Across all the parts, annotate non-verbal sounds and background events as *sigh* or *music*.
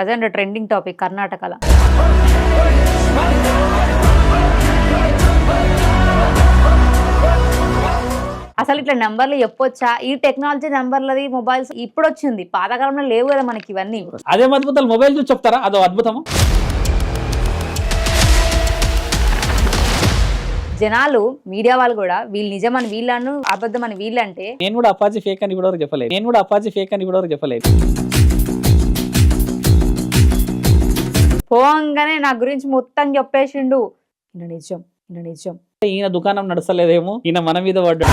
Present trending topic కర్ణాటకలో. అసలు ఇట్లా నెంబర్లు చెప్పొచ్చా? ఈ టెక్నాలజీ నెంబర్లది మొబైల్స్ ఇప్పుడు వచ్చింది పాతకాలంలో లేవు కదా మనకి ఇవన్నీ. అదేం అద్భుతాలు. మొబైల్ చూసి చెప్తారా? అదో అద్భుతము. జనాలు మీడియా వాళ్ళు కూడా వీళ్ళు నిజమని వీళ్ళను అబద్ధమని వీళ్ళంటే నేను కూడా అప్పాజీ ఫేక్ అని ఇప్పటివరకు చెప్పలేదు. నేను కూడా అప్పాజీ ఫేక్ అని ఇప్పటివరకు చెప్పలేదు. పోవంగానే నా గురించి మొత్తం చెప్పేసిండు. ఇన్న నిజం ఇన్న నిజం. ఈయన దుకాణం నడుస్తలేదేమో ఈయన మన మీద పడ్డా.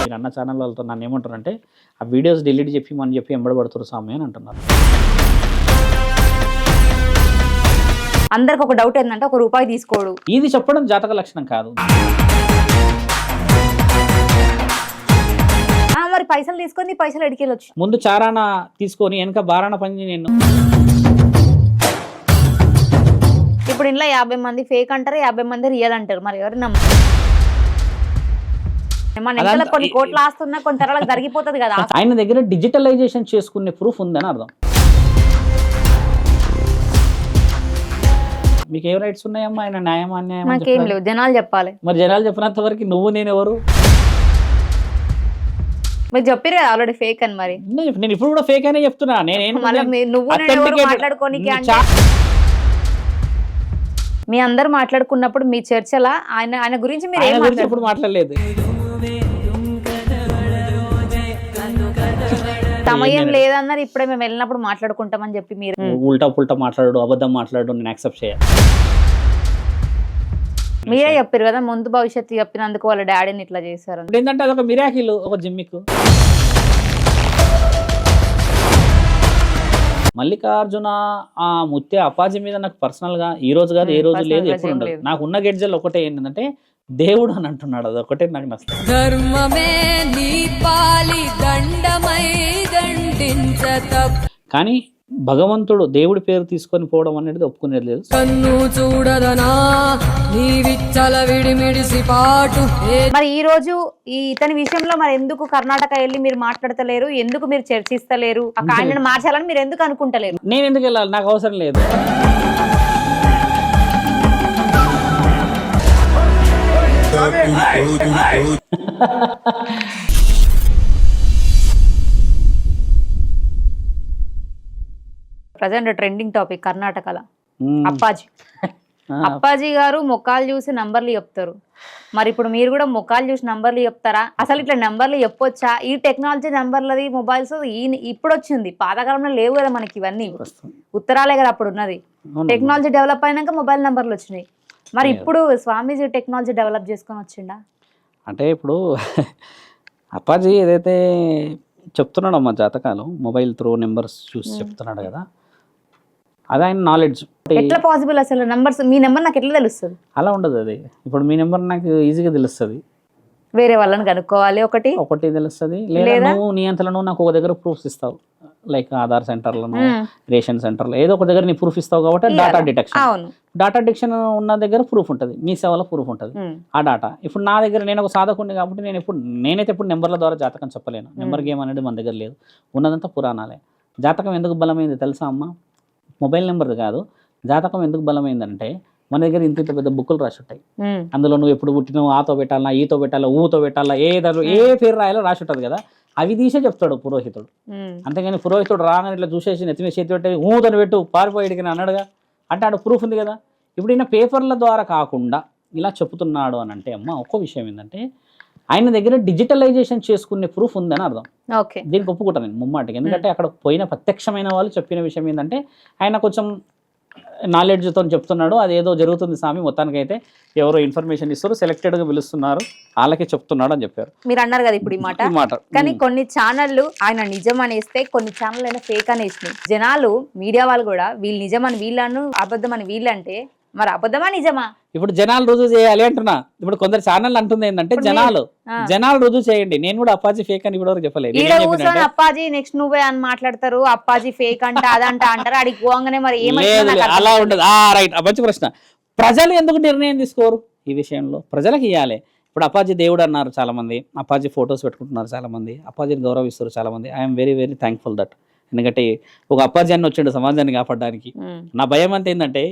ఈయన అన్న ఛానల్ వాళ్ళతో నన్ను ఏమంటారంటే ఆ వీడియోస్ డిలీట్ చెప్పి మనం చెప్పి ఎంబడబడుతున్నారు స్వామి అని అంటున్నారు. అందరికి ఒక డౌట్ ఏంటంటే ఒక రూపాయి తీసుకోడు. ఇది చెప్పడం జాతక లక్షణం కాదు. మరి పైసలు తీసుకొని పైసలు ఎడికెళ్ళొచ్చు ముందు చారాన తీసుకొని వెనక బారాన పని నేను. ఇప్పుడు ఇంట్లో యాభై మంది ఫేక్ అంటారు యాభై మంది రియల్ అంటారు. మరి ఎవరు నమ్మ కొన్ని కోట్లు ఆస్తున్నా కొన్ని తరాలకు జరిగిపోతుంది కదా. *laughs* ఆయన దగ్గర డిజిటలైజేషన్ చేసుకునే ప్రూఫ్ ఉందని అర్థం. మీకు ఏ రైట్స్ ఉన్నాయమ్మా? ఆయన న్యాయమా అన్యాయం అని నాకేం? లేవు. జనాలు చెప్పాలి. మరి జనాలు చెప్పినంత వరకు నువ్వు నేను ఎవరు? మీరు చెప్పారు కదా ఆల్రెడీ ఫేక్ అని మరి. నేను ఇప్పుడు కూడా ఫేక్ అనే చెప్తున్నా. నేనేం మీ- అందరు మాట్లాడుకున్నప్పుడు మీ చర్చల ఆయన ఆయన గురించి మీరు ఏం మాట్లాడుతున్నారు మాట్లాడలేదు. సమయం లేదన్నారు ఇప్పుడే మేము వెళ్ళినప్పుడు మాట్లాడుకుంటామని చెప్పి మీరు ఉల్టా పుల్టా మాట్లాడు అబద్ధం మాట్లాడు నేను యాక్సెప్ట్ చేయాలి. మీరే చెప్పారు కదా ముందు భవిష్యత్తు చెప్పినందుకు వాళ్ళ డాడీని ఇట్లా చేశారు ఇప్పుడు ఏంటంటే అదొక మిరాకిల్ ఒక జిమ్మిక్. మల్లికార్జున ఆ ముత్య అపాజీ మీద నాకు పర్సనల్గా ఈ రోజు కాదు ఏ Hmm, రోజు లేదు ఎప్పుడు ఉండదు. నాకు ఉన్న గెడ్జల్ ఒకటే ఏంటంటే దేవుడు అని అంటున్నాడు అది ఒకటే నాకు నచ్చుతుంది ధర్మమే నీ పాలి దండమై దండించ తప్ప. కానీ భగవంతుడు దేవుడి పేరు తీసుకొని పోవడం అనేది ఒప్పుకునేది లేదు. కన్ను చూడదనా నీ విచ్చల విడిమిడిసి పాటు. ఏ మరి ఈ రోజు ఈ ఇతని విషయంలో మరి ఎందుకు కర్ణాటక వెళ్ళి మీరు మాట్లాడతలేరు? ఎందుకు మీరు చర్చిస్తలేరు? ఆ కాండిని మార్చాలని మీరు ఎందుకు అనుకుంటలేరు? నేను ఎందుకు వెళ్ళాలి? నాకు అవసరం లేదు. ప్రజెంట్ ట్రెండింగ్ టాపిక్ కర్ణాటకలో. అప్పాజీ. అప్పాజీ గారు మొక్కలు చూసి నంబర్లు చెప్తారు. మరి ఇప్పుడు మీరు కూడా మొక్కలు చూసి నంబర్లు చెప్తారా? అసలు ఇట్లా నంబర్లు చెప్పొచ్చా? ఈ టెక్నాలజీ నంబర్లది మొబైల్స్ ఈ ఇప్పుడు వచ్చింది. పాతకాలంలో లేవు కదా మనకి ఇవన్నీ. ఉత్తరాలే కదా అప్పుడు ఉన్నది. టెక్నాలజీ డెవలప్ అయినాక మొబైల్ నంబర్లు వచ్చినాయి. మరి ఇప్పుడు స్వామీజీ టెక్నాలజీ డెవలప్ చేసుకొని వచ్చిండా? అంటే ఇప్పుడు *laughs* అప్పాజీ ఏదైతే చెప్తున్నాడో మా జాతకాలు మొబైల్ త్రూ నెంబర్స్ చూసి చెప్తున్నాడు కదా అది ఆయన నాలెడ్జ్ ఎట్లా పాసిబుల్ అసలు? నంబర్స్ మీ నెంబర్ నాకు ఎట్లా తెలుస్తుంది? అలా ఉండదు అది. ఇప్పుడు మీ నెంబర్ నాకు ఈజీగా తెలుస్తుంది. వేరే వాళ్ళని కనుక్కోవాలి ఒకటి. ఒకటి తెలుస్తుంది. లేదా? నువ్వు నీ అంతలో నువ్వు నాకు ఒక దగ్గర ప్రూఫ్స్ ఇస్తావు. లైక్ ఆధార్ సెంటర్లను. రేషన్ సెంటర్లో ఏదో ఒక దగ్గర నీ ప్రూఫ్ ఇస్తావు కాబట్టి. డాటా డిటెక్షన్ అవును. డాటా డిటెక్షన్ ఉన్న దగ్గర ప్రూఫ్ ఉంటుంది. మీ సేవలో ప్రూఫ్ ఉంటుంది. ఆ డాటా ఇప్పుడు నా దగ్గర నేను ఒక సాధకుడిని కాబట్టి నేను ఎప్పుడు నేనైతే ఎప్పుడు నెంబర్ల ద్వారా జాతకం చెప్పలేను. నెంబర్ గేమ్ అనేది మన దగ్గర లేదు. ఉన్నదంతా పురాణాలే. జాతకం ఎందుకు బలమైంది తెలుసా అమ్మ? మొబైల్ నెంబర్ కాదు. జాతకం ఎందుకు బలమైందంటే మన దగ్గర ఇంత ఇంత పెద్ద బుక్కులు రాసి ఉంటాయి. అందులో నువ్వు ఎప్పుడు పుట్టినావు ఆతో పెట్టాలా ఈతో పెట్టాలా ఊతో పెట్టాలా ఏ దాంట్లో ఏ పేరు రాయాలో రాసి ఉంటుంది కదా. అవి తీసే చెప్తాడు పురోహితుడు. అంతేగాని పురోహితుడు రాగానే ఇట్లా చూసేసి నెత్తి మీద చేతి పెట్టి ఊతని పెట్టు పారిపోయాడికి అన్నాడుగా. అంటే ఆడ ప్రూఫ్ ఉంది కదా. ఇప్పుడు ఈయన పేపర్ల ద్వారా కాకుండా ఇలా చెప్తున్నాడు అని అంటే అమ్మ ఒక్క విషయం ఏంటంటే ఆయన దగ్గర డిజిటలైజేషన్ చేసుకునే ప్రూఫ్ ఉందని అర్థం. ఓకే. దీనికి ఒప్పుకుంటాను నేను ముమ్మాటికి. ఎందుకంటే అక్కడ పోయిన ప్రత్యక్షమైన వాళ్ళు చెప్పిన విషయం ఏంటంటే ఆయన కొంచెం నాలెడ్జ్తో చెప్తున్నాడు అది ఏదో జరుగుతుంది స్వామి మొత్తానికైతే ఎవరో ఇన్ఫర్మేషన్ ఇస్తారు సెలెక్టెడ్గా పిలుస్తున్నారు వాళ్ళకే చెప్తున్నాడు అని చెప్పారు. మీరు అన్నారు కదా ఇప్పుడు ఈ మాట. మాట. కానీ కొన్ని ఛానళ్ళు ఆయన నిజం అనేస్తే కొన్ని ఛానల్ అయినా ఫేక్ అనేసినాయి. జనాలు మీడియా వాళ్ళు కూడా వీళ్ళు నిజం అని వీళ్ళను అబద్ధం అని వీళ్ళంటే మరి అబద్ధమా నిజమా? ఇప్పుడు జనాలు రుజువు చేయాలి అంటున్నా. ఇప్పుడు కొందరు ఛానల్ అంటుంది ఏంటంటే జనాలు. జనాలు రుజువు చేయండి. నేను కూడా అప్పాజీ ఫేక్ అని ఇప్పటివరకు చెప్పలేదు. అప్పాజీ నెక్స్ట్ నువ్వే అని మాట్లాడతారు అప్పాజీ ఫేక్ అంట అదంట అంటారు అడిగి పోగానే మరి ఏమైందో అలా ఉండదు. ఆ రైట్ మంచి ప్రశ్న. ప్రజలు ఎందుకు నిర్ణయం తీసుకోరు ఈ విషయంలో? ప్రజలకు ఇవ్వాలి ఇప్పుడు అప్పాజీ దేవుడు అన్నారు చాలా మంది అప్పాజీ ఫొటోస్ పెట్టుకుంటున్నారు చాలా మంది అప్పాజీని గౌరవిస్తారు చాలా మంది I'm very very thankful that ఎందుకంటే ఒక అప్పాజీ అని వచ్చాడు సమాజాన్ని కాపాడడానికి. నా భయం అంతా ఏంటంటే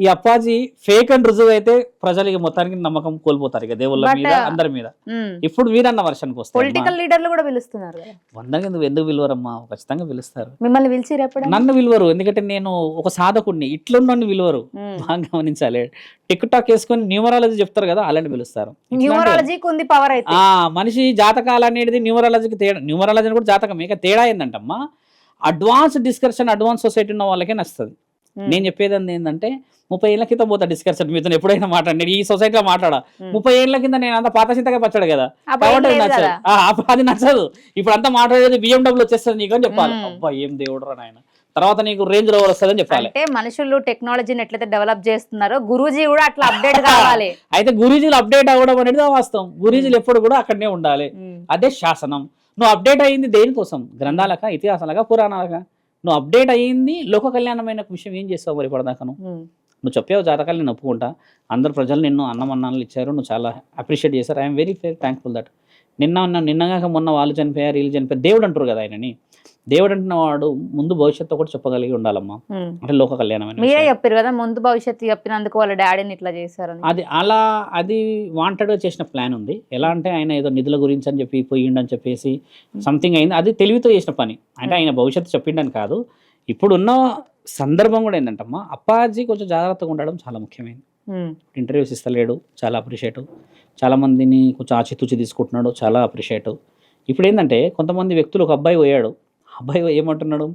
ఈ అప్పాజీ ఫేక్ అని రుజువు అయితే ప్రజలు ఇక మొత్తానికి నమ్మకం కోల్పోతారు ఇక దేవుళ్ళ మీద uh, అందరి మీద. ఇప్పుడు మీరన్న వర్షానికి వస్తే పొలిటికల్ లీడర్లు కూడా పిలుస్తున్నారు కదా. వందకి ఎందుకు ఎందుకు పిలువరమ్మా? ఖచ్చితంగా పిలుస్తారు. మిమ్మల్ని ఎప్పుడు నన్ను విలువరు ఎందుకంటే నేను ఒక సాధకుడిని ఇట్లున్న విలువరు బాగా గమనించాలి. టిక్ టాక్ వేసుకొని న్యూమరాలజీ చెప్తారు కదా అలాంటి పిలుస్తారు. న్యూమరాలజీకి ఉంది పవర్ అయితే. ఆ మనిషి జాతకాలు అనేది న్యూమరాలజీకి తేడా న్యూమరాలజీ కూడా జాతకం. ఇక తేడా ఏంటంటమ్మా అడ్వాన్స్ డిస్కషన్ అడ్వాన్స్ సొసైటీ ఉన్న వాళ్ళకే నచ్చుతుంది. నేను చెప్పేది ఏంటంటే ముప్పై ఏళ్ళ క్రితం పోతా డిస్కషన్ మీతో ఎప్పుడైనా మాట్లాడి ఈ సొసైటీలో మాట్లాడా. ముప్పై ఏళ్ళ కింద నేను అంత పాత చింతగా పచ్చాడు కదా? కాబట్టి నచ్చదు కదా. అది నచ్చదు. ఇప్పుడు అంతా మాట్లాడేది బిఎండబ్ల్యూ వచ్చేస్తుంది నీకు అని చెప్పాలి. అబ్బా ఏం దేవుడు రా నాయన. తర్వాత నీకు రేంజ్ రోవర్ వస్తుందని చెప్పాలి. అంటే మనుషులు టెక్నాలజీని ఎట్లయితే డెవలప్ చేస్తున్నారో గురూజీ కూడా అట్లా అప్డేట్ కావాలి. *laughs* అయితే గురూజీలు అప్డేట్ అవ్వడం అనేది వాస్తవం. గురూజీలు ఎప్పుడు కూడా అక్కడనే ఉండాలి. అదే శాసనం. నువ్వు అప్డేట్ అయ్యింది దేనికోసం? గ్రంథాలక ఇతిహాసాలక పురాణాలక? నువ్వు అప్డేట్ అయ్యింది లోక కళ్యాణమైన విషయం ఏం చేస్తావు మరి ఇప్పటిదాకా నువ్వు చెప్పావు జాతకాలు నేను ఒప్పుకుంటా. అందరు ప్రజలు నిన్ను అన్నమన్నాలు ఇచ్చారు. నువ్వు చాలా అప్రిషియేట్ చేశారు. I'm very very thankful that నిన్న నిన్నగాక మొన్న వాళ్ళు చనిపోయారు వీళ్ళు చనిపోయారు. దేవుడు అంటారు కదా ఆయనని. దేవుడు అంటున్న వాడు ముందు భవిష్యత్తు కూడా చెప్పగలిగి ఉండాలమ్మా. అంటే లోక కళ్యాణమైన మీరే. చెప్పారు కదా ముందు భవిష్యత్తు చెప్పినందుకు వాళ్ళ డాడీని ఇట్లా చేశారని. అది అలా అది వాంటెడ్గా చేసిన ప్లాన్ ఉంది. ఎలా అంటే ఆయన ఏదో నిధుల గురించి అని చెప్పి పోయిండని చెప్పేసి సంథింగ్ అయింది. అది తెలివితో చేసిన పని. అంటే ఆయన భవిష్యత్తు చెప్పిండని కాదు. ఇప్పుడున్న సందర్భం కూడా ఏంటంటమ్మా అప్పాజీ కొంచెం జాగ్రత్తగా ఉండడం చాలా ముఖ్యమైనది. ఇంటర్వ్యూస్ ఇస్తలేడు చాలా అప్రిషియేట్ చాలా మందిని కొంచెం ఆచితూచి తీసుకుంటున్నాడు చాలా అప్రిషియేట్ ఇప్పుడు ఏంటంటే కొంతమంది వ్యక్తులు ఒక అబ్బాయి పోయాడు. అబ్బాయి ఏమంటున్నాడు?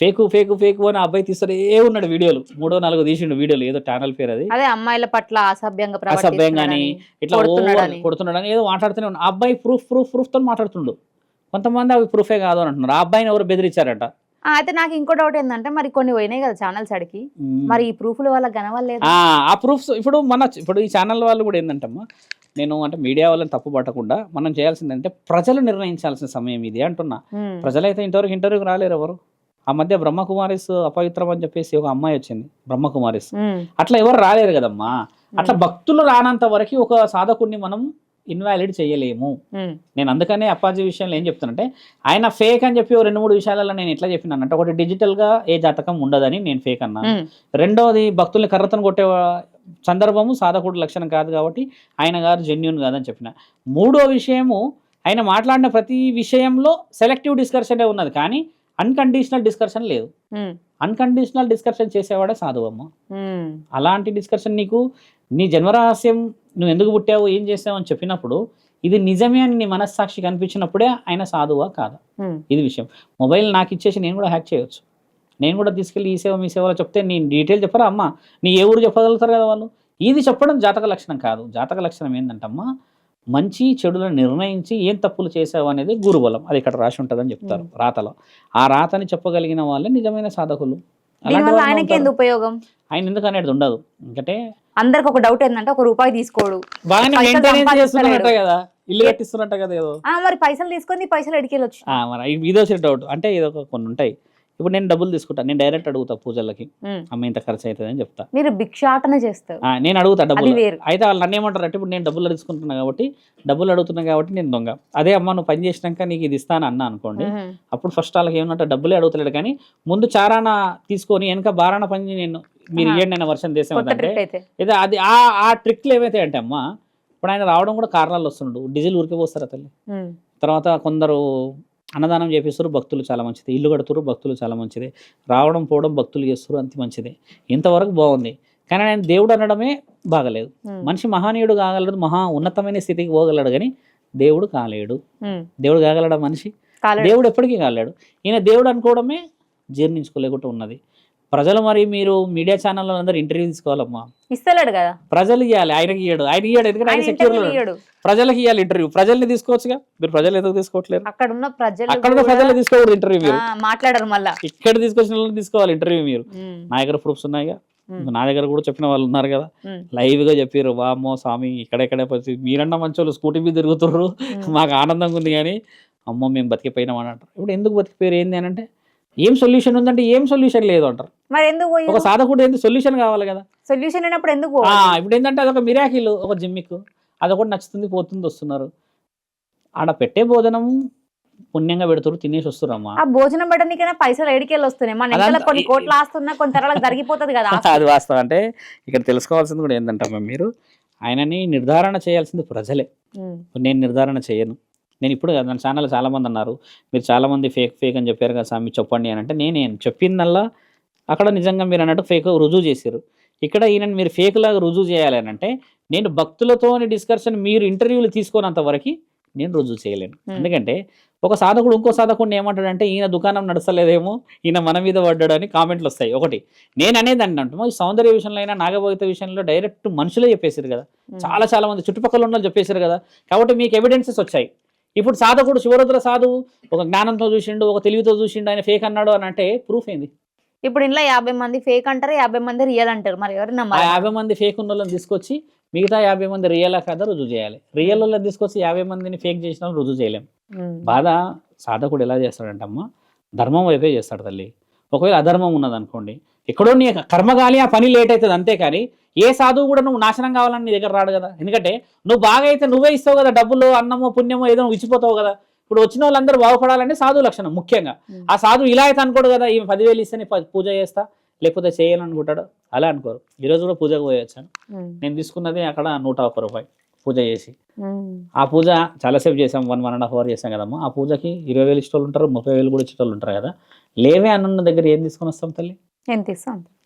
ఫేకు ఫేకు ఫేకు అని అబ్బాయి తీస్తూనే ఉన్నాడు వీడియోలు. మూడో నాలుగో తీసిండు వీడియోలు. ఏదో ఛానల్ పేరు అది. అదే అమ్మాయిల పట్ల అసభ్యంగా అసభ్యం కానీ ప్రవర్తిస్తున్నాడని. ఇట్లా కొడుతున్నాడని. ఏదో మాట్లాడుతూనే ఉన్నాడు. అబ్బాయి ప్రూఫ్ ప్రూఫ్ ప్రూఫ్తో మాట్లాడుతుండు. కొంతమంది అవి ప్రూఫే కాదు అని అంటున్నారు. ఆ అబ్బాయిని ఎవరు బెదిరించారట. అయితే నాకు ఇంకో డౌట్ ఏంటంటే మరి కొన్ని పోయినాయి కదా ఛానల్స్ అడిగి. మరి ఈ ప్రూఫ్లు వాళ్ళకి కనవలేదు ఆ ఆ ప్రూఫ్స్ ఇప్పుడు మన ఇప్పుడు ఈ ఛానల్ వాళ్ళు కూడా ఏంటంటమ్మా నేను అంటే మీడియా వాళ్ళని తప్పు పట్టకుండా మనం చేయాల్సింది అంటే ప్రజలు నిర్ణయించాల్సిన సమయం ఇది అంటున్నా. ప్రజలైతే ఇంతవరకు ఇంటర్వ్యూకి రాలేరు ఎవరు? ఆ మధ్య బ్రహ్మకుమారిస్ అపవిత్రం అని చెప్పేసి ఒక అమ్మాయి వచ్చింది బ్రహ్మకుమారిస్. అట్లా ఎవరు రాలేరు కదమ్మా. అట్లా భక్తులు రానంత వరకు ఒక సాధకుడిని మనం ఇన్వాలిడ్ చేయలేము. నేను అందుకనే అప్పాజీ విషయంలో ఏం చెప్తానంటే ఆయన ఫేక్ అని చెప్పి రెండు మూడు విషయాలలో నేను ఎట్లా చెప్పినానంటే ఒకటి digital గా ఏ జాతకం ఉండదని నేను ఫేక్ అన్నాను. రెండవది భక్తుల్ని కర్రతను కొట్టే సందర్భము సాధకుడు లక్షణం కాదు కాబట్టి ఆయన గారు జెన్యున్ కాదని చెప్పిన. మూడో విషయము ఆయన మాట్లాడిన ప్రతి విషయంలో సెలెక్టివ్ డిస్కషనే ఉన్నది కానీ అన్కండిషనల్ డిస్కషన్ లేదు. అన్కండిషనల్ డిస్కషన్ చేసేవాడే సాధువమ్మ. అలాంటి డిస్కషన్ నీకు నీ జన్మరహస్యం నువ్వు ఎందుకు పుట్టావు ఏం చేసావు అని చెప్పినప్పుడు ఇది నిజమే అని నీ మనస్సాక్షి కనిపించినప్పుడే ఆయన సాధువా కాదా? ఇది విషయం. మొబైల్ నాకు ఇచ్చేసి నేను కూడా హ్యాక్ చేయొచ్చు. నేను కూడా తీసుకెళ్ళి ఈ సేవ మీ సేవలో చెప్తే నీ డీటెయిల్ చెప్పరా అమ్మా? నీ ఏ ఊరు చెప్పగలుగుతారు కదా వాళ్ళు? ఇది చెప్పడం జాతక లక్షణం కాదు. జాతక లక్షణం ఏంటంటమ్మా మంచి చెడులను నిర్ణయించి ఏం తప్పులు చేసావు అనేది గురుబలం. అది ఇక్కడ రాసి ఉంటుందని చెప్తారు రాతలో. ఆ రాతని చెప్పగలిగిన వాళ్ళే నిజమైన సాధకులు. ఉపయోగం? ఆయన ఎందుకు అనేది ఉండదు. ఎందుకంటే అందరికి ఒక డౌట్ ఏంటంటే ఒక రూపాయి తీసుకోడు. కదా. ఇల్లు కట్టిస్తున్నట్ట కదా ఏదో. మరి పైసలు తీసుకొని పైసలు ఎడికెళ్ళొచ్చు. మరి ఇది డౌట్ అంటే ఇది ఒక కొన్ని ఉంటాయి. ఇప్పుడు నేను డబ్బులు తీసుకుంటా. నేను డైరెక్ట్ అడుగుతా పూజలకి. అమ్మ ఇంత ఖర్చు అవుతుంది అని చెప్తా. మీరు భిక్షాటన చేస్తారు. నేను అడుగుతా డబ్బులు. అయితే వాళ్ళు నన్ను ఏమంటారు అంటే ఇప్పుడు నేను డబ్బులు తీసుకుంటున్నా కాబట్టి డబ్బులు అడుగుతున్నా కాబట్టి నేను దొంగ. అదే అమ్మ నువ్వు పని చేసినాక నీకు ఇది ఇస్తాను అన్నా అనుకోండి. అప్పుడు ఫస్ట్ వాళ్ళకి ఏమన్నట్టు డబ్బులే అడుగుతలేడు. కానీ ముందు చారాన తీసుకొని వెనక బారాన పని నేను మీరు. ఇవ్వండి అన్న వర్షం అయితే. ఏదో అది ఆ ఆ ట్రిక్లు ఏవైతే అంటే అమ్మ ఇప్పుడు ఆయన రావడం కూడా కారణాలు వస్తుండు డీజిల్ ఊరికే పోస్తారా తల్లి? మ్మ్. తర్వాత కొందరు అన్నదానం చేపిస్తారు భక్తులు చాలా మంచిది. ఇల్లు కడుతురు భక్తులు చాలా మంచిది. రావడం పోవడం భక్తులు చేస్తారు అంత మంచిది. ఇంతవరకు బాగుంది. కానీ ఆయన దేవుడు అనడమే బాగలేదు. మనిషి మహనీయుడు కాగలడు మహా ఉన్నతమైన స్థితికి పోగలడు కానీ దేవుడు కాలేడు. దేవుడు కాగలడా మనిషి. దేవుడు ఎప్పటికీ కాలేడు. ఈయన దేవుడు అనుకోవడమే జీర్ణించుకోలేకుండా ఉన్నది. ప్రజలు మరి మీరు మీడియా ఛానల్లో అందరూ ఇంటర్వ్యూ తీసుకోవాలమ్మా. ఇస్తలేడు కదా? ప్రజలు ఇవ్వాలి ఆయనకి ఇయ్యాడు. ఆయన ఇయ్యాడు ఎందుకంటే ఆయన సెక్యూర్. ప్రజలకు ఇవ్వాలి ఇంటర్వ్యూ ప్రజల్ని తీసుకోవచ్చుగా? మీరు ప్రజలు ఎందుకు తీసుకోవట్లేరు? అక్కడ ఉన్న ప్రజలు అక్కడ ఉన్న ప్రజలు తీసుకోకూడదు ఇంటర్వ్యూ మీరు. మాట్లాడరు మళ్ళా. ఇక్కడ తీసుకొచ్చిన వాళ్ళని తీసుకోవాలి ఇంటర్వ్యూ మీరు. నా దగ్గర ప్రూఫ్స్ ఉన్నాయిగా. నా దగ్గర కూడా చెప్పిన వాళ్ళు ఉన్నారు కదా. లైవ్గా చెప్పారు వామ్మో స్వామి ఇక్కడెక్కడే పరిస్థితి మీరన్నా మంచి వాళ్ళు స్కూటీ మీద తిరుగుతుర్రు. మ్మ్. మాకు ఆనందంగా ఉంది కానీ అమ్మో మేము బతికిపోయినాం అని అంటారు. ఇప్పుడు ఎందుకు బతికిపోయారు? ఏంది అని అంటే ఏం సొల్యూషన్ ఉందంటే ఏం సొల్యూషన్ లేదు అంటారు. మరి ఎందుకు ఒక సాధకుడు ఏంది సొల్యూషన్ కావాలి కదా? సొల్యూషన్ అయినప్పుడు ఎందుకు? ఇప్పుడు ఏంటంటే అదొక మిరాకిల్ ఒక జిమ్మిక్. అదొకటి నచ్చుతుంది పోతుంది వస్తున్నారు. ఆడ పెట్టే భోజనం పుణ్యంగా పెడుతురు తినేసి వస్తురమ్మా. ఆ భోజనం పెట్టడానికైనా పైసలు ఏడికెళ్ళి వస్తున్నాయి. మన కొన్ని కోట్లు ఆస్తున్నా కొన్ని తరాలకు జరిగిపోతుంది కదా. *laughs* అది వాస్తవం. అంటే ఇక్కడ తెలుసుకోవాల్సింది కూడా ఏంటంటే మీరు ఆయనని నిర్ధారణ చేయాల్సింది ప్రజలే. నేను నిర్ధారణ చేయను. నేను ఇప్పుడు కాదు, నా ఛానల్ చాలా మంది అన్నారు. మీరు చాలా మంది ఫేక్ ఫేక్ అని చెప్పారు కదా స్వామి చెప్పండి అని అంటే నేనే చెప్పిందల్లా అక్కడ నిజంగా మీరు అన్నట్టు ఫేక్ రుజువు చేశారు. ఇక్కడ ఈయన మీరు ఫేక్ లాగా రుజువు చేయాలి అని అంటే నేను భక్తులతోని డిస్కషన్ మీరు ఇంటర్వ్యూలు తీసుకున్నంత వరకు నేను రుజువు చేయలేను. ఎందుకంటే ఒక సాధకుడు ఇంకో సాధకుడిని ఏమంటాడంటే ఈయన దుకాణం నడసలేదేమో ఈయన మన మీద పడ్డాడు అని కామెంట్లు వస్తాయి. ఒకటి నేను అనేది అంటున్నా ఈ సౌందర్య విషయంలో అయినా నాగభౌత విషయంలో డైరెక్ట్ మనుషులే చెప్పేసారు కదా. చాలా చాలా మంది చుట్టుపక్కల ఉన్న వాళ్ళు చెప్పేశారు కదా. కాబట్టి మీకు ఎవిడెన్సెస్ వచ్చాయి. ఇప్పుడు సాధకుడు శివరుద్ర సాధువు ఒక జ్ఞానంతో చూసిండు ఒక తెలివితో చూసిండు ఆయన ఫేక్ అన్నాడు అని అంటే ప్రూఫ్ ఏంది? ఇప్పుడు ఇంట్లో యాభై మంది ఫేక్ అంటారు? యాభై మంది రియల్ అంటారు. మరి ఎవరు నమ్మాలి? యాభై మంది ఫేక్ ఉన్న వాళ్ళని తీసుకొచ్చి మిగతా యాభై మంది రియలా కాదా రుజువు చేయాలి. రియల్ వాళ్ళని తీసుకొచ్చి యాభై మందిని ఫేక్ చేసిన రుజువు చేయలేం. బాధ సాధకుడు ఎలా చేస్తాడంటమ్మా ధర్మం వైపే చేస్తాడు తల్లి. ఒకవేళ అధర్మం ఉన్నదనుకోండి ఎక్కడో నీ కర్మగాలి ఆ పని లేట్ అవుతుంది అంతే కానీ ఏ సాధువు కూడా నువ్వు నాశనం కావాలని నీ దగ్గర రాడు కదా? ఎందుకంటే నువ్వు బాగా అయితే నువ్వే ఇస్తావు కదా డబ్బులు అన్నమో పుణ్యమో ఏదో ఇచ్చిపోతావు కదా? ఇప్పుడు వచ్చిన వాళ్ళందరూ బాగుపడాలంటే సాధువు లక్షణం ముఖ్యంగా. ఆ సాధువు ఇలా అయితే అనుకోడు కదా ఈమె పదివేలు ఇస్తే పూజ చేస్తా లేకపోతే చేయాలనుకుంటాడు? అలా అనుకోరు. ఈరోజు కూడా పూజకు పోయొచ్చాను. నేను తీసుకున్నది అక్కడ నూట ఒక్క రూపాయి పూజ చేసి. ఆ పూజ చాలాసేపు చేసాం one one and half hour చేసాం కదమ్మా. ఆ పూజకి ఇరవై వేలు ఇష్టోళ్ళు ఉంటారు ముప్పై వేలు కూడా ఇచ్చేటోళ్ళు ఉంటారు కదా? లేవే అన్న దగ్గర ఏం తీసుకొని వస్తాం తల్లి?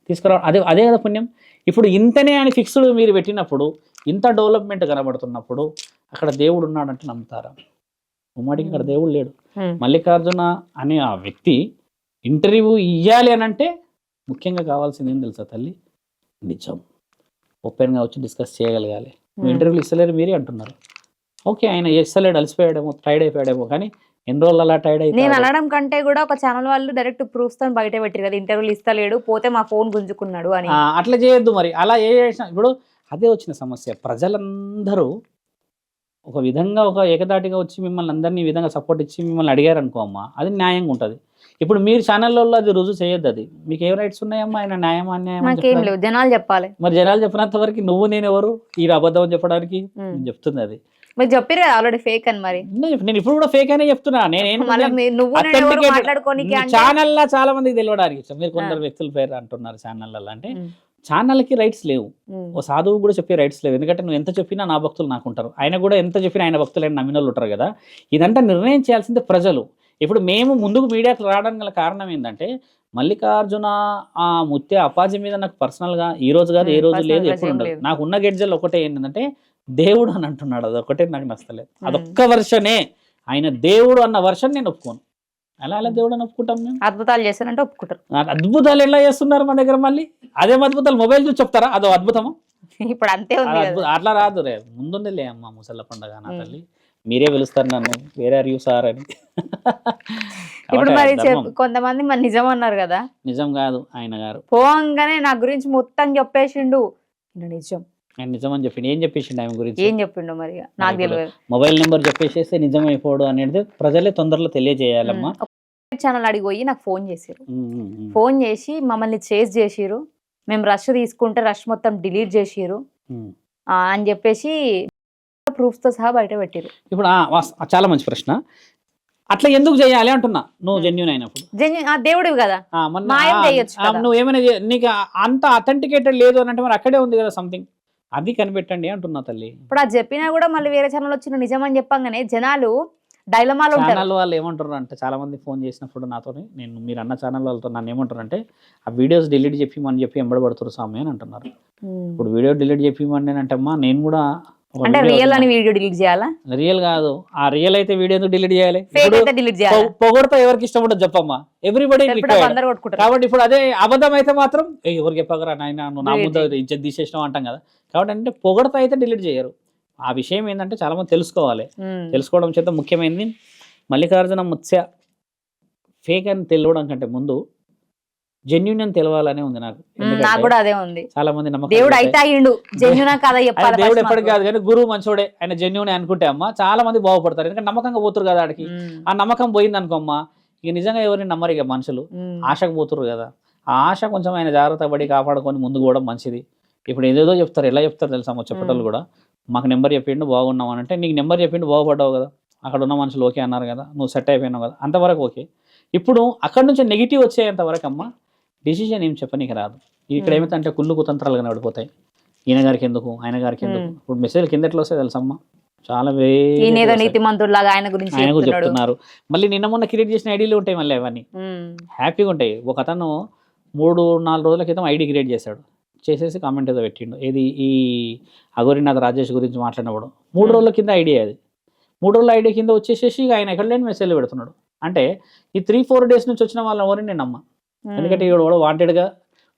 తీసుకురా అదే అదే కదా పుణ్యం. ఇప్పుడు ఇంతనే అని ఫిక్స్డ్ మీరు పెట్టినప్పుడు ఇంత డెవలప్మెంట్ కనబడుతున్నప్పుడు అక్కడ దేవుడు ఉన్నాడంటే నమ్ముతారా? ఉమ్మడికి ఇక్కడ దేవుడు లేడు. మల్లికార్జున అనే ఆ వ్యక్తి ఇంటర్వ్యూ ఇవ్వాలి అని అంటే ముఖ్యంగా కావాల్సింది ఏం తెలుసా తల్లి? నిజం. ఓపెన్గా వచ్చి డిస్కస్ చేయగలగాలి. ఇంటర్వ్యూలు ఇస్తలేరు మీరే అంటున్నారు. ఓకే ఆయన ఇస్తలేడు అలసిపోయాడేమో టైర్డ్ అయిపోయాడేమో కానీ ఎన్ని రోజులు అలా టైర్డ్ నేను అయితే అనడం కంటే కూడా ఒక ఛానల్ వాళ్ళు డైరెక్ట్ ప్రూఫ్స్తో బయట పెట్టారు కదా ఇంటర్వ్యూలు ఇస్తలేడు పోతే మా ఫోన్ గుంజుకున్నాడు అని. అట్లా చేయొద్దు మరి. అలా ఏ చేసిన ఇప్పుడు అదే వచ్చిన సమస్య. ప్రజలందరూ ఒక విధంగా ఒక ఏకదాటిగా వచ్చి మిమ్మల్ని అందరినీ ఈ విధంగా సపోర్ట్ ఇచ్చి మిమ్మల్ని అడిగారు అనుకో అమ్మా అది న్యాయంగా ఉంటుంది. ఇప్పుడు మీరు ఛానల్లో అది రుజువు చేయొద్దు అది. మీకు ఏం రైట్స్ ఉన్నాయమ్మా? ఆయన న్యాయం అన్యాయం జనాలు చెప్పాలి. మరి జనాలు చెప్పినంత వరకు నువ్వు నేను ఎవరు? ఈ అబద్ధం చెప్పడానికి చెప్తుంది అది. మీరు చెప్పారు ఆల్రెడీ ఫేక్ అని మరి. నేను ఇప్పుడు కూడా ఫేక్ అనే చెప్తున్నా. నేను ఛానల్లో చాలా మందికి తెలియడానికి. మీరు కొందరు వ్యక్తుల పేరు అంటున్నారు ఛానళ్ళలో అంటే. ఛానల్కి రైట్స్ లేవు. ఓ సాధువు కూడా చెప్పే రైట్స్ లేవు. ఎందుకంటే నువ్వు ఎంత చెప్పినా నా భక్తులు నాకు ఉంటారు. ఆయన కూడా ఎంత చెప్పినా ఆయన భక్తులు ఆయన నమ్మిన వాళ్ళు ఉంటారు కదా. ఇదంతా నిర్ణయం చేయాల్సిందే ప్రజలు. ఇప్పుడు మేము ముందుకు మీడియాకి రావడానికి గల కారణం ఏంటంటే మల్లికార్జున ఆ ముత్య అప్పాజీ మీద నాకు పర్సనల్గా ఈ రోజు కాదు ఏ రోజు లేదు ఎప్పుడు ఉండదు. నాకు ఉన్న గెడ్జల్ ఒకటే ఏంటంటే దేవుడు అని అంటున్నాడు. అది ఒకటే నాకు నచ్చలేదు. అదొక్క వర్షనే. ఆయన దేవుడు అన్న వర్షన్ నేను ఒప్పుకోను. అలా అలా దేవుడు అని ఒప్పుకుంటాం మేము? అద్భుతాలు చేస్తానంటే ఒప్పుకుంటారు. అద్భుతాలు ఎలా చేస్తున్నారు మన దగ్గర మళ్ళీ? అదే అద్భుతాలు మొబైల్ చూసి చెప్తారా? అదో అద్భుతమా? ఇప్పుడు అంతే అట్లా రాదు రే. ముందుండే అమ్మ ముసళ్ళ పండగ నా. తల్లి. మీరే పిలుస్తారు నన్ను. వేరే యూ సార్ అని. ఇప్పుడు మరి కొంతమంది మరి నిజం అన్నారు కదా. నిజం కాదు ఆయన గారు. పోవంగానే నా గురించి మొత్తం చెప్పేసిండు. నిజం. ఆయన నిజం అని చెప్పిండు ఏం చెప్పేసిండు ఆయన గురించి? ఏం చెప్పిండు మరి? నాకు తెలియదు మొబైల్ నెంబర్ చెప్పేసేస్తే నిజం అయిపోడు అనేది ప్రజలే తొందరలో తెలియజేయాలమ్మా. ఛానల్ అడిగి పోయి నాకు ఫోన్ చేసిరు ఫోన్ చేసి మమ్మల్ని చేసి చేసిరు మేము రష్ తీసుకుంటే రష్ మొత్తం డిలీట్ చేసిరు అని చెప్పేసి proofs తో సహా బయట పెట్టిరు ఇప్పుడు చాలా మంచి ప్రశ్న. అట్లా ఎందుకు చేయాలి అంటున్నా? నువ్వు. జెన్యున్ అయినప్పుడు. జెన్యు- ఆ దేవుడివి కదా. నువ్వు ఏమైనా నీకు అంత అథెంటికేటెడ్ లేదు అని అంటే మరి అక్కడే ఉంది కదా సంథింగ్ అది కనిపెట్టండి అంటున్నా తల్లి. ఇప్పుడు అది చెప్పినా కూడా మళ్ళీ వేరే ఛానల్ వచ్చిన నిజం అని చెప్పంగానే జనాలు డైలమాలు ఛానల్ వాళ్ళు ఏమంటారు అంటే చాలా మంది ఫోన్ చేసినప్పుడు నాతోని నేను మీరు అన్న ఛానల్ వాళ్ళతో నన్ను ఏమంటారు అంటే ఆ వీడియోస్ డిలీట్ చెప్పిమని చెప్పి ఎంబడబడుతున్నారు స్వామి అని అంటున్నారు. ఇప్పుడు వీడియో డిలీట్ చెప్పిమని అంటే అమ్మా నేను కూడా అంటే రియల్ అని వీడియో డిలీట్ చేయాలా? రియల్ కాదు. ఆ రియల్ అయితే వీడియో ఎందుకు డిలీట్ చేయాలి? ఫేక్ ఇప్పుడు అయితే డిలీట్ చేయాలా? పొ- పొగడతా ఎవరికి ఇష్టం ఉండదు చెప్పమ్మా. ఎవ్రీబడి కాబట్టి ఇప్పుడు అదే అబద్ధం అయితే మాత్రం "ఏయ్, ఎవరికి చెప్పగరా నాయన నువ్వు నా Delete ముందు ఇజ్జత్ తీసేసినావు అంటాం కదా. కాబట్టి అంటే పొగడత అయితే డిలీట్ చేయరు. ఆ విషయం ఏంటంటే చాలా మంది తెలుసుకోవాలి. తెలుసుకోవడం చేత ముఖ్యమైనది మల్లికార్జున ముత్య ఫేక్ అని తెలియడం కంటే ముందు జెన్యున్ అని తెలవాలనే ఉంది నాకు. నాకు కూడా అదే ఉంది. చాలా మంది నమ్మకం దేవుడు. అయితే అయ్యిండు జెన్యునా కదా చెప్పాలి దేవుడు ఎప్పటికి. కాదు కానీ గురువు మంచోడే ఆయన జెన్యున్ అనుకుంటే అమ్మ చాలా మంది బాగుపడతారు. ఎందుకంటే నమ్మకంగా పోతురు కదా ఆడికి. ఆ నమ్మకం పోయింది అనుకో అమ్మ ఇక నిజంగా ఎవరిని నమ్మరు ఇక మనుషులు. ఆశకు పోతురు కదా. ఆ ఆశ కొంచెం ఆయన జాగ్రత్త పడి కాపాడుకొని ముందుకు పోవడం మంచిది. ఇప్పుడు ఏదేదో చెప్తారు ఎలా చెప్తారు తెలుసా మా చెప్పేటోళ్ళు కూడా? మాకు నెంబర్ చెప్పిండు బాగున్నాం అని అంటే నీకు నెంబర్ చెప్పిండు బాగుపడ్డావు కదా. అక్కడ ఉన్న మనుషులు ఓకే అన్నారు కదా. నువ్వు సెట్ అయిపోయినావు కదా. అంతవరకు ఓకే. ఇప్పుడు అక్కడ నుంచి నెగిటివ్ వచ్చేంత వరకు అమ్మ డిసిజన్ ఏం చెప్పనీకి రాదు. ఇక్కడ. ఏమైతే కుళ్ళు కుతంత్రాలుగా నడిపోతాయి ఈయన గారికి ఎందుకు ఆయన గారికి ఎందుకు. ఇప్పుడు మెసేజ్ కింద ఎట్లా వస్తాయి తెలుసమ్మా చాలా ఏదో ఆయన గురించి ఆయన చెప్తున్నారు. మళ్ళీ నిన్న మొన్న క్రియేట్ చేసిన ఐడీలు ఉంటాయి మళ్ళీ అవన్నీ. హ్యాపీగా ఉంటాయి. ఒక అతను మూడు నాలుగు రోజుల క్రితం ఐడి క్రియేట్ చేశాడు. చేసేసి కామెంట్ ఏదో పెట్టిండు. ఏది? ఈ అగోరినాథ్ రాజేష్ గురించి మాట్లాడినప్పుడు. మూడు. రోజుల కింద ఐడియా అది. మూడు రోజుల ఐడియా కింద వచ్చేసేసి ఆయన ఎక్కడ లేని మెసేజ్లు పెడుతున్నాడు. అంటే ఈ త్రీ ఫోర్ డేస్ నుంచి వచ్చిన వాళ్ళని ఎవరిని నేను నమ్మ? ఎందుకంటే ఈవిడ కూడా వాంటెడ్గా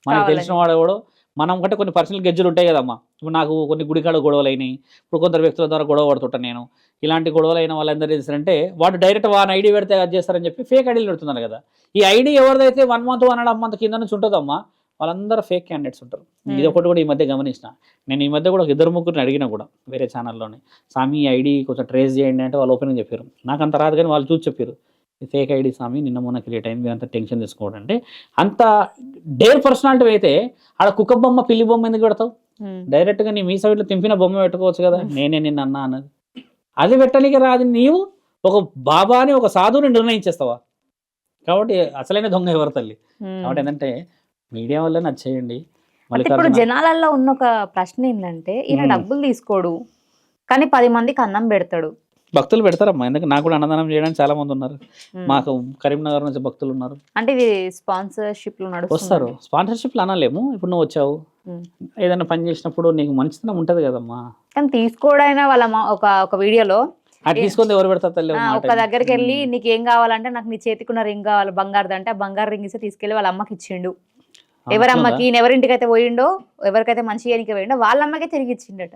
మనకు. తెలిసిన వాడు కూడా మనం కంటే కొన్ని పర్సనల్ గెజ్జులు ఉంటాయి కదమ్మా. ఇప్పుడు నాకు కొన్ని గుడికాడ గొడవలు అయినాయి. ఇప్పుడు కొందరు వ్యక్తుల ద్వారా గొడవ పడుతుంటాను నేను. ఇలాంటి గొడవలు అయిన వాళ్ళందరూ చేస్తారంటే వాడు డైరెక్ట్ వాన్ ఐడి పెడితే అది చేస్తారని చెప్పి ఫేక్ ఐడీలు పెడుతున్నారు కదా. ఈ ID ఎవరిదైతే one month one and half month కింద నుంచి ఉంటుందమ్మా వాళ్ళందరూ ఫేక్ క్యాండిడేట్స్ ఉంటారు. ఇది ఒకటి కూడా ఈ మధ్య గమనించిన. నేను ఈ మధ్య కూడా ఇద్దరు ముగ్గురిని అడిగినా కూడా వేరే ఛానల్లోనే స్వామి ఐడి కొంచెం ట్రేస్ చేయండి అంటే వాళ్ళు ఓపెన్ చెప్పారు. నాకు అంత రాదు కానీ వాళ్ళు చూసి చెప్పారు. ఫేక్ ఐడి స్వామి నిన్న మొన్న క్రియేట్ అయింది. మీరు అంత టెన్షన్ తీసుకోవడం అంటే అంత డేర్ పర్సనాలిటీ అయితే ఆడ కుక్క బొమ్మ పిల్లి బొమ్మ ఎందుకు పెడతావు? డైరెక్ట్గా నీ మీ సైడ్లో తింపిన బొమ్మ పెట్టుకోవచ్చు కదా. నేనే నిన్న అన్నా అన్నది. అది పెట్టడానికి రాదు. నీవు ఒక బాబాని ఒక సాధువుని నిర్ణయించేస్తావా? కాబట్టి అసలైన దొంగ ఎవరు తల్లి. కాబట్టి ఏంటంటే మీడియా వల్ల నచ్చేయండి ఇప్పుడు జనాలలో ఉన్న ఒక ప్రశ్న ఏంటంటే ఈయన. డబ్బులు తీసుకోడు కానీ పది మందికి అన్నం పెడతాడు. భక్తులు పెడతారమ్మా. ఎందుకంటే నాకు కూడా అన్నదానం చేయడానికి చాలా మంది ఉన్నారు. మాకు కరీంనగర్ నుంచి భక్తులు ఉన్నారు. అంటే ఇది స్పాన్సర్షిప్ వస్తారు. స్పాన్సర్షిప్లు అనలేము. ఇప్పుడు నువ్వు వచ్చావు. ఏదైనా పని చేసినప్పుడు నీకు మంచితనం ఉంటది కదమ్మా. కానీ తీసుకోడైనా వాళ్ళ ఒక ఒక వీడియోలో అది తీసుకొని ఎవరు పెడతారు తల్లి? ఒక దగ్గరికి వెళ్ళి. నీకు ఏం కావాలంటే నాకు నీ చేతికున్న రింగ్ కావాలి బంగారుది అంటే బంగారు రింగ్ ఇస్తే తీసుకెళ్ళి వాళ్ళ అమ్మకి ఇచ్చిండు. ఎవరి అట్లుందా? అమ్మకి ఈయన ఎవరింటికి అయితే పోయిండో ఎవరికైతే మంచి పోయిండో వాళ్ళ అమ్మకే తిరిగి ఇచ్చిండట.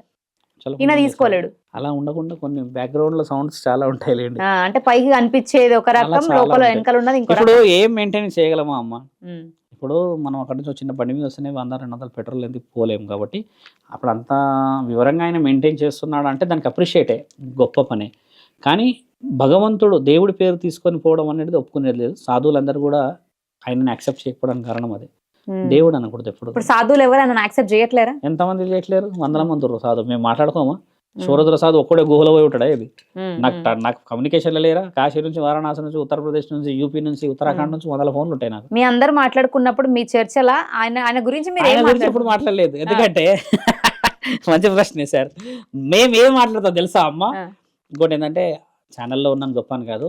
ఈయన తీసుకోలేడు. అలా ఉండకుండా కొన్ని బ్యాక్గ్రౌండ్లో సౌండ్స్ చాలా ఉంటాయి లేండి అంటే పైకి కనిపించేది ఒక రకం లోపల. వెనకాల ఉన్నది ఇంకో ఇప్పుడు ఏం మెయింటైన్ చేయగలమా అమ్మ ఇప్పుడు మనం అక్కడి నుంచి చిన్న బండి మీద వస్తేనే వంద రెండు వందల పెట్రోల్ ఎందుకు పోలేము కాబట్టి అప్పుడు అంత వివరంగా ఆయన మెయింటైన్ చేస్తున్నాడు అంటే దానికి అప్రిషియేటే గొప్ప పని కానీ భగవంతుడు దేవుడి పేరు తీసుకొని పోవడం అనేది ఒప్పుకునేది లేదు సాధువులందరూ కూడా ఆయనని యాక్సెప్ట్ చేయకపోవడానికి కారణం అది. దేవుడు అనకూడదు ఎప్పుడు ఇప్పుడు సాధువులు ఎవరైనా యాక్సెప్ట్ చేయట్లేరా? ఎంతమంది చేయట్లేరు? వందల మంది ఉన్నారు సాధు మేము మాట్లాడుకోమా? సూరదుల సాధు ఒక్కడే గుహలో పోయి ఉంటాడా ఇది నాకు నాకు కమ్యూనికేషన్లో లేరా? కాశీ నుంచి వారణాసి నుంచి ఉత్తరప్రదేశ్ నుంచి యూపీ నుంచి ఉత్తరాఖండ్ నుంచి వందల ఫోన్లు ఉంటాయి నాకు. మీ అందరు మాట్లాడుకున్నప్పుడు మీ చర్చల? ఆయన ఆయన గురించి మీరు ఆయన గురించి ఎప్పుడు మాట్లాడలేదు. ఎందుకంటే *laughs* మంచి ప్రశ్నే సార్. మేము ఏం మాట్లాడతాం తెలుసా అమ్మ. ఇంకోటి ఏంటంటే ఛానల్లో ఉన్నాను గొప్ప అని కాదు.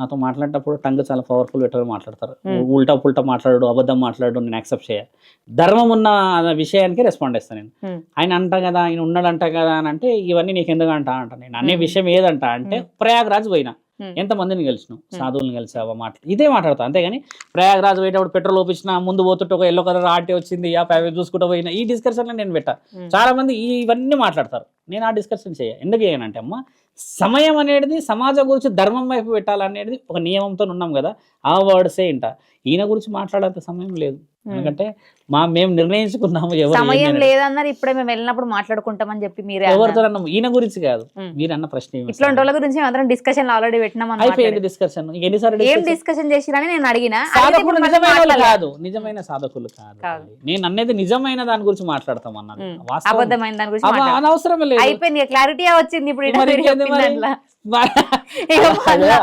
నాతో మాట్లాడేటప్పుడు టంగ్ చాలా పవర్ఫుల్ పెట్టారు మాట్లాడతారు. ఉల్టా పుల్టా మాట్లాడు అబద్ధం మాట్లాడు నేను యాక్సెప్ట్ చేయ. ధర్మం ఉన్న విషయానికి రెస్పాండ్ చేస్తాను నేను. ఆయన అంట కదా ఆయన ఉన్నాడంట కదా అని అంటే ఇవన్నీ నీకు ఎందుకు అంట అంట నేను. అనే. విషయం ఏదంట అంటే ప్రయాగ్రాజ్ పోయినా. ఎంతమందిని కలిసినావు? సాధువులను కలిసావా? మాట ఇదే మాట్లాడతా అంతేగాని ప్రయాగ్రాజ్ పోయేటప్పుడు పెట్రోల్ ఓపించిన ముందు పోతుంటే ఒక ఎల్లో కలర్ ఆర్టీ వచ్చింది ఆ పై చూసుకుంటూ పోయినా ఈ డిస్కషన్లో నేను పెట్టా. చాలా మంది ఇవన్నీ మాట్లాడతారు. నేను ఆ డిస్కషన్ చేయ. ఎందుకు చేయనంటే అమ్మ సమయం అనేది సమాజం గురించి ధర్మం వైపు పెట్టాలనేది ఒక నియమంతో ఉన్నాం కదా ఆ వర్డ్సే ఇంట ఈయన గురించి మాట్లాడేంత సమయం లేదు. ఎందుకంటే మా మేము నిర్ణయించుకున్నాము ఎవరు సమయం. లేదన్నారు ఇప్పుడే మేము వెళ్ళినప్పుడు మాట్లాడుకుంటామని చెప్పి మీరే ఎవరితో. అన్నాము ఈయన గురించి కాదు. మీరు అన్న ప్రశ్న ఇట్లాంటి వాళ్ళ గురించి డిస్కషన్ ఆల్రెడీ పెట్టినాం. అయిపోయింది డిస్కషన్ ఎన్నిసార్లు ఏం? డిస్కషన్ చేసిరని నేను అడిగిన సాధకులు నిజమైన వాళ్ళు. కాదు నిజమైన సాధకులు కాదు. నేను అనేది నిజమైన దాని గురించి మాట్లాడతాం అన్నది అబద్ధమైన దాని గురించి. అనవసరమే లేదు అయిపోయింది క్లారిటీ వచ్చింది ఇప్పుడు.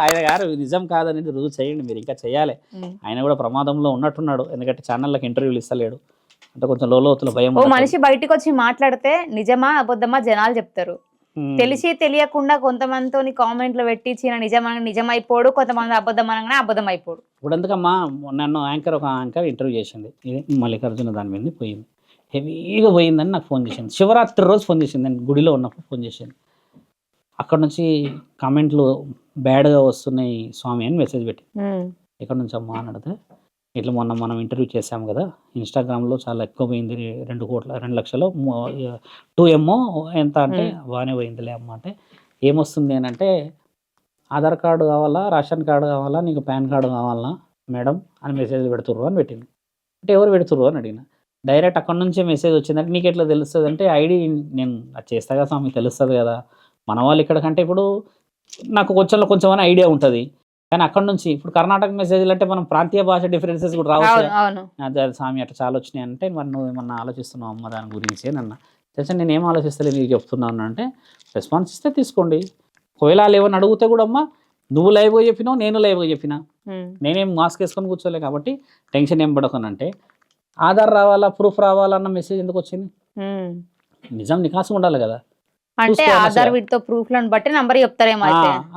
ఆయన గారు నిజం కాదనేది రుజువు చేయండి మీరు ఇంకా చేయాలి. ఆయన కూడా ప్రమాదంలో ఉన్నట్టున్నాడు ఎందుకంటే ఛానళ్ళకి ఇంటర్వ్యూలు ఇస్తలేడు అంటే కొంచెం లోతుల భయం ఓ. మనిషి బయటికి వచ్చి మాట్లాడితే నిజమా అబద్ధమా జనాలు చెప్తారు. తెలిసి తెలియకుండా కొంతమందితో కామెంట్లు పెట్టి చీన నిజమన నిజమైపోడు కొంతమంది అబద్ధం అనగానే అబద్ధం అయిపోడు ఇప్పుడు ఎందుకమ్మా నన్ను యాంకర్ ఒక యాంకర్ ఇంటర్వ్యూ చేసింది. ఇది మల్లికార్జున దాని మీద పోయింది. హెవీగా పోయిందని నాకు ఫోన్ చేసింది. శివరాత్రి రోజు ఫోన్ చేసింది. నేను గుడిలో ఉన్నప్పుడు ఫోన్ చేసింది. అక్కడ నుంచి కామెంట్లు బ్యాడ్గా వస్తున్నాయి స్వామి అని మెసేజ్ పెట్టి ఎక్కడి నుంచి అమ్మా అని అడిగితే ఇట్లా మొన్న మనం ఇంటర్వ్యూ చేసాం కదా ఇన్స్టాగ్రామ్లో చాలా ఎక్కువ పోయింది రెండు కోట్ల రెండు లక్షలు టూ ఎమ్మో ఎంత అంటే బాగానే పోయిందిలే అమ్మ అంటే ఏమొస్తుంది అని అంటే ఆధార్ కార్డు కావాలా రేషన్ కార్డు కావాలా నీకు పాన్ కార్డు కావాలా మేడం అని మెసేజ్ పెడుతుర్రు అని పెట్టింది. అంటే ఎవరు పెడుతుర్రు అని అడిగిన. డైరెక్ట్ అక్కడ నుంచే మెసేజ్ వచ్చిందంటే నీకు ఎట్లా తెలుస్తుంది అంటే ఐడి నేను అది చేస్తా కదా స్వామి తెలుస్తుంది కదా. మన వాళ్ళు ఇక్కడ కంటే ఇప్పుడు నాకు కొంచెంలో కొంచెం అని ఐడియా ఉంటుంది. కానీ అక్కడ నుంచి ఇప్పుడు కర్ణాటక మెసేజ్లు అంటే మనం ప్రాంతీయ భాష డిఫరెన్సెస్ కూడా రావచ్చు స్వామి అట్లా చాలా వచ్చినాయి అంటే మరి నువ్వు ఏమన్నా ఆలోచిస్తున్నావు అమ్మ దాని గురించి అని అన్న. తెలిసి నేను ఏం ఆలోచిస్తలేదు నీకు చెప్తున్నాను అంటే రెస్పాన్స్ ఇస్తే తీసుకోండి. ఒకవేళ ఏమైనా అడిగితే కూడా అమ్మా నువ్వు లైవ్గా చెప్పినావు నేను లైవ్గా చెప్పినా. నేనేం మాస్క్ వేసుకొని కూర్చోలే కాబట్టి టెన్షన్ ఏం పడకనంటే ఆధార్ రావాలా ప్రూఫ్ రావాలన్న మెసేజ్ ఎందుకు వచ్చింది. నిజం నికాసం ఉండాలి కదా. అంటే ఆధార్. వీటితో ప్రూఫ్లను బట్టి నంబర్ చెప్తారేమో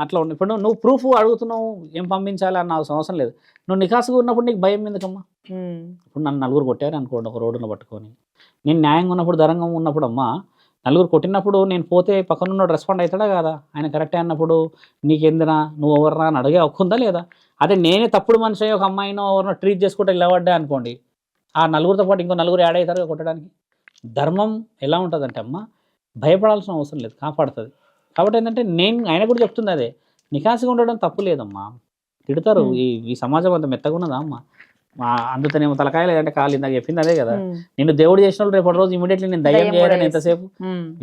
అట్లా ఉండి. ఇప్పుడు నువ్వు ప్రూఫ్ అడుగుతున్నావు ఏం పంపించాలి అన్న అవసరం లేదు. నువ్వు నికాసుగా ఉన్నప్పుడు నీకు భయం ఎందుకమ్మా? ఇప్పుడు నన్ను నలుగురు కొట్టారు అనుకోండి ఒక రోడ్డున పట్టుకొని. నేను న్యాయంగా ఉన్నప్పుడు ధరంగా ఉన్నప్పుడు అమ్మా నలుగురు కొట్టినప్పుడు నేను పోతే పక్కన ఉన్నోడు రెస్పాండ్ అవుతాడా కాదా? ఆయన కరెక్టే అన్నప్పుడు నీకెందినా? నువ్వు ఎవర్రా అని అడిగే హక్కు ఉందా లేదా? అదే నేనే తప్పుడు మనిషి ఒక అమ్మాయినో ఎవరినో ట్రీట్ చేసుకుంటే ఇలా పడ్డా అనుకోండి ఆ నలుగురితో పాటు ఇంకో నలుగురు యాడ్ అవుతారు కొట్టడానికి. ధర్మం ఎలా ఉంటుందంటే అమ్మ భయపడాల్సిన అవసరం లేదు కాపాడుతుంది. కాబట్టి ఏంటంటే నేను ఆయన కూడా చెప్తుంది అదే నికాసిగా ఉండడం తప్పు లేదమ్మా. తిడతారు. ఈ ఈ సమాజం అంత మెత్తగా ఉన్నదా అమ్మ? మా అందుతనేమో తలకాయ లేదంటే కాలు ఇందాక చెప్పింది అదే కదా. నిన్ను దేవుడు చేసిన వాళ్ళు రేపటి రోజు ఇమీడియట్లీ నేను దయ్యం చేయాలని ఎంతసేపు?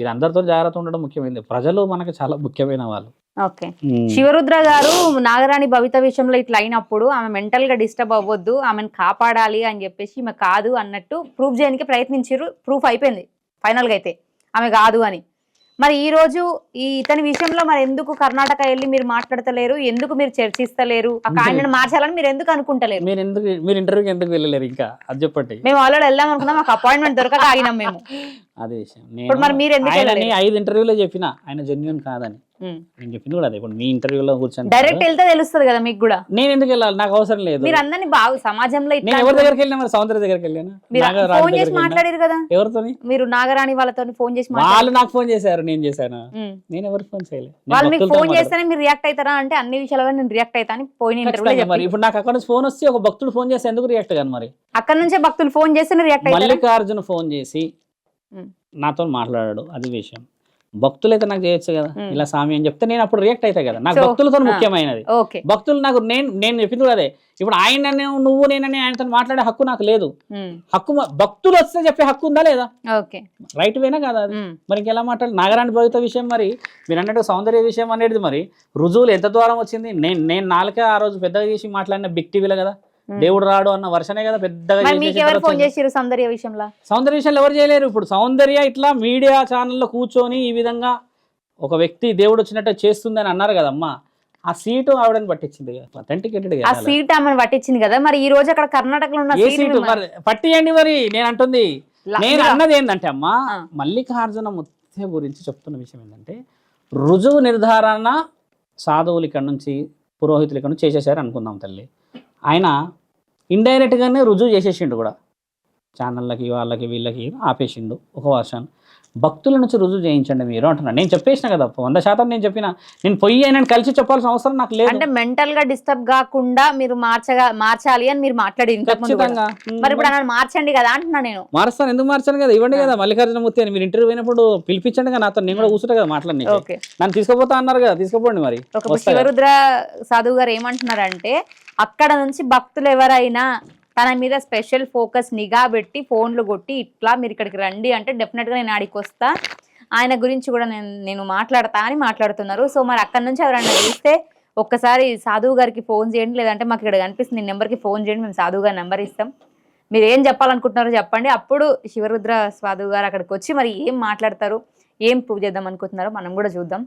అందరితో జాగ్రత్త ఉండడం ముఖ్యమైనది ప్రజలు మనకి చాలా ముఖ్యమైన వాళ్ళు. ఓకే. శివరుద్ర గారు నాగరాణి భవిత విషయంలో ఇట్లా అయినప్పుడు ఆమె మెంటల్గా డిస్టర్బ్ అవ్వద్దు ఆమెను కాపాడాలి అని చెప్పేసి ఈమె కాదు అన్నట్టు ప్రూఫ్ చేయడానికి ప్రయత్నించారు ప్రూఫ్ అయిపోయింది ఫైనల్గా అయితే. ఆమె కాదు అని. మరి ఈ రోజు ఈ ఇతని విషయంలో మరి ఎందుకు కర్ణాటక వెళ్ళి మీరు మాట్లాడతలేరు? ఎందుకు మీరు చర్చిస్తలేరు? ఆ ఆయనను మార్చాలని మీరు ఎందుకు అనుకుంటలేరు? మీరు ఎందుకు మీరు ఇంటర్వ్యూకి ఎందుకు వెళ్ళలేరు ఇంకా? అది చెప్పండి. మేము ఆల్రెడీ వెళ్దాం అనుకున్నాం మాకు అపాయింట్మెంట్ దొరకక ఆగినాం మేము. *laughs* అదే విషయం. మరి ఆయనని వెళ్ళలేరు? ఐదు ఇంటర్వ్యూలో చెప్పిన ఆయన జెన్యున్ కాదని. నేను చెప్పింది కూడా అదే. ఇప్పుడు మీ ఇంటర్వ్యూలో కూర్చొని డైరెక్ట్ వెళ్తే తెలుస్తుంది కదా మీకు కూడా. నేను ఎందుకు వెళ్ళాలి? నాకు అవసరం లేదు. మీరు అందరినీ బాగా సమాజంలో నేను ఎవరి దగ్గరికి వెళ్ళినా మరి సౌందర్య దగ్గరికి వెళ్ళాను? ఫోన్ చేసి. మాట్లాడారు కదా. ఎవరితోని? మీరు నాగరాణి వాళ్ళతో ఫోన్ చేసి వాళ్ళు నాకు ఫోన్ చేశారు నేను చేశాను. నేను ఎవరికి ఫోన్ చేయలేదు వాళ్ళు మీకు ఫోన్. చేస్తేనే మీరు రియాక్ట్ అవుతారా? అంటే అన్ని విషయాలుగా నేను రియాక్ట్ అవుతా అని పోయిన ఇంటర్వ్యూలో మరి. ఇప్పుడు నాకు అక్కడ నుంచి ఫోన్ వస్తే ఒక భక్తుడు ఫోన్ చేస్తే ఎందుకు రియాక్ట్ కాను మరి? అక్కడ నుంచే భక్తులు ఫోన్ చేస్తే రియాక్ట్ మల్లికార్జున ఫోన్ చేసి. నాతో మాట్లాడాడు అది విషయం. భక్తులైతే నాకు చేయొచ్చు కదా. ఇలా స్వామి అని చెప్తే నేను అప్పుడు రియాక్ట్ అవుతా కదా. నాకు భక్తులతో. ముఖ్యమైనది. భక్తులు నాకు నేను నేను చెప్పింది కూడా అదే. ఇప్పుడు ఆయన నువ్వు నేనని ఆయనతో మాట్లాడే హక్కు నాకు లేదు. హక్కు భక్తులు వస్తే చెప్పే హక్కు ఉందా లేదా? రైట్ వేనా కదా అది. మరి ఇంకెలా మాట్లాడు నాగరాణి భవిత విషయం మరి మీరు అన్నట్టు సౌందర్య విషయం అనేది మరి రుజువులు ఎంత దూరం వచ్చింది? నేను నేను నాలుకే ఆ రోజు పెద్దగా చేసి మాట్లాడిన బిగ్ టీవీలో కదా. దేవుడు రాడు అన్న వర్షనే కదా పెద్దగా సౌందర్య విషయంలో? సౌందర్య విషయాలు ఎవరు చేయలేరు. ఇప్పుడు సౌందర్య ఇట్లా మీడియా ఛానల్లో కూర్చొని ఈ విధంగా ఒక వ్యక్తి దేవుడు వచ్చినట్టు చేస్తుందని అన్నారు కదమ్మా. ఆ సీటు ఆవిడని పట్టించింది. అథెంటికేటెడ్ ఆ సీట్ ఆమెను పట్టించింది కదా. మరి ఈ రోజు అక్కడ కర్ణాటకలో ఉన్న ఏ సీట్ మరి? పట్టియండి మరి. నేను అంటుంది. నేను అన్నది ఏంటంటే అమ్మా. మల్లికార్జున ముత్య గురించి చెప్తున్న విషయం ఏంటంటే రుజువు నిర్ధారణ సాధువులు ఇక్కడ నుంచి పురోహితులు ఇక్కడ నుంచి చేసేసారు అనుకుందాం తల్లి. ఆయన ఇండైరెక్ట్గానే రుజువు చేసేసిండు కూడా. ఛానళ్ళకి వాళ్ళకి వీళ్ళకి ఆపేసిండు ఒక వర్షన్ భక్తుల నుంచి రుజువు చేయించండి మీరు అంటున్నా. నేను చెప్పేసిన కదా వంద శాతం నేను చెప్పిన. నేను పొయ్యి ఆయన కలిసి చెప్పాల్సిన అవసరం నాకు లేదు. అంటే మెంటల్గా డిస్టర్బ్ కాకుండా మీరు మార్చగా మార్చాలి అని మీరు మాట్లాడి మరి ఇప్పుడు మార్చండి కదా అంటున్నా నేను. మారుస్తాను ఎందుకు మార్చాను కదా? ఇవ్వండి కదా మల్లికార్జున మూర్తి అని మీరు ఇంటర్వ్యూ అయినప్పుడు పిలిపించండి కదా నాతో నేను కూడా కూర్చుంటా కదా మాట్లాడి నన్ను తీసుకుపోతా అన్నారు కదా తీసుకుపోండి మరి. శివరుద్ర సాధువు గారు ఏమంటున్నారంటే అక్కడ నుంచి భక్తులు ఎవరైనా తన మీద స్పెషల్ ఫోకస్ నిఘా పెట్టి ఫోన్లు కొట్టి ఇట్లా మీరు ఇక్కడికి రండి అంటే డెఫినెట్గా నేను ఆడికి వస్తా. ఆయన గురించి కూడా నేను నేను మాట్లాడతా అని మాట్లాడుతున్నారు. సో మరి అక్కడ నుంచి ఎవరైనా చూస్తే ఒక్కసారి సాధువు గారికి ఫోన్ చేయండి. లేదంటే మాకు ఇక్కడ కనిపిస్తుంది ఈ నెంబర్కి ఫోన్ చేయండి మేము సాధువు గారి నెంబర్ ఇస్తాం. మీరు ఏం చెప్పాలనుకుంటున్నారో చెప్పండి. అప్పుడు శివరుద్ర సాధువు గారు అక్కడికి వచ్చి మరి ఏం మాట్లాడతారు ఏం ప్రూవ్ చేద్దాం అనుకుంటున్నారో మనం కూడా చూద్దాం.